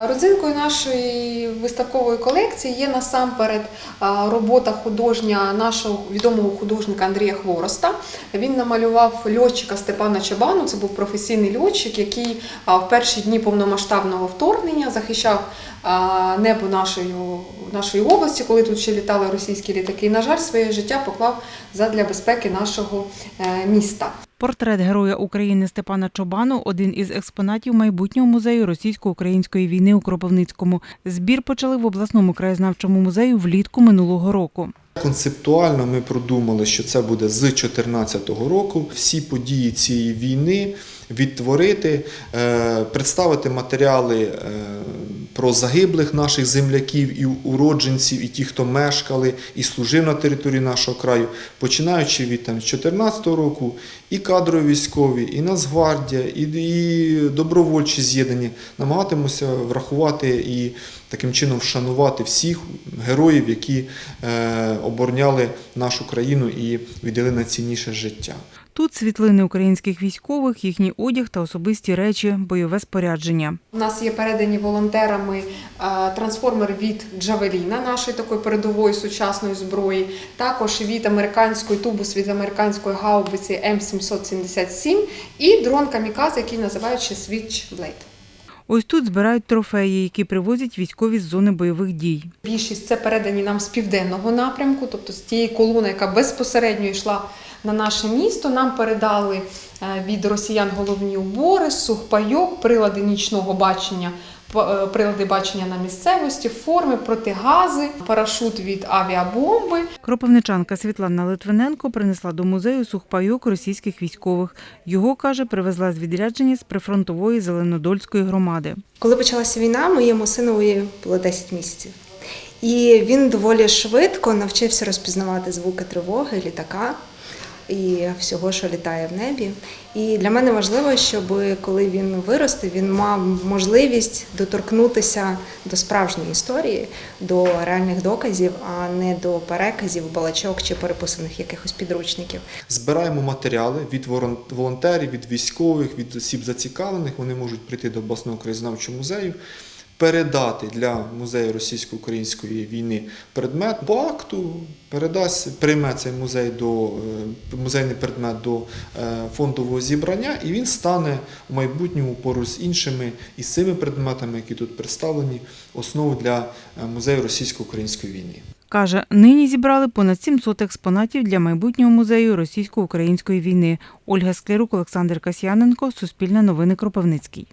Родзинкою нашої виставкової колекції є насамперед робота художня нашого відомого художника Андрія Хвороста. Він намалював льотчика Степана Чабану. Це був професійний льотчик, який в перші дні повномасштабного вторгнення захищав небо нашої, нашої області, коли тут ще літали російські літаки. І, на жаль, своє життя поклав задля безпеки нашого е, міста. Портрет Героя України Степана Чобану один із експонатів майбутнього музею російсько-української війни у Кропивницькому. Збір почали в обласному краєзнавчому музею влітку минулого року. Концептуально ми продумали, що це буде з 2014 року. Всі події цієї війни відтворити, е, представити матеріали е, про загиблих наших земляків і уродженців, і ті, хто мешкали і служив на території нашого краю, починаючи від там, 2014 року, і кадрові військові, і Нацгвардія, і, і добровольчі з'єднання. Намагатимося врахувати і таким чином вшанувати всіх героїв, які е, обороняли нашу країну і віддали найцінніше життя. Тут світлини українських військових, їхній одяг та особисті речі, бойове спорядження. У нас є передані волонтерами е, трансформер від Джавеліна, нашої такої передової сучасної зброї, також від американської тубус від американської гаубиці М777 і дрон Каміказ, який називають ще Switchblade. Ось тут збирають трофеї, які привозять військові з зони бойових дій. Більшість це передані нам з південного напрямку, тобто з тієї колони, яка безпосередньо йшла на наше місто. Нам передали е, від росіян головні убори, сухпайок, прилади нічного бачення, прилади бачення на місцевості, форми, протигази, парашут від авіабомби. Кропивничанка Світлана Литвиненко принесла до музею сухпайок російських військових. Його, каже, привезла з відрядження з прифронтової Зеленодольської громади. Коли почалася війна, моєму синові було 10 місяців. І він доволі швидко навчився розпізнавати звуки тривоги, літака і всього, що літає в небі. І для мене важливо, щоб коли він виросте, він мав можливість доторкнутися до справжньої історії, до реальних доказів, а не до переказів, балачок чи переписаних якихось підручників. Збираємо матеріали від волонтерів, від військових, від осіб зацікавлених. Вони можуть прийти до обласного краєзнавчого музею, передати для музею російсько-української війни предмет по акту. Передасть, прийме цей музей до е, музейний предмет до е, фондового зібрання, і він стане у майбутньому поруч з іншими і з цими предметами, які тут представлені, основою для е, музею російсько-української війни. Каже, нині зібрали понад 700 експонатів для майбутнього музею російсько-української війни. Ольга Склярук, Олександр Касьяненко, Суспільне новини Кропивницький.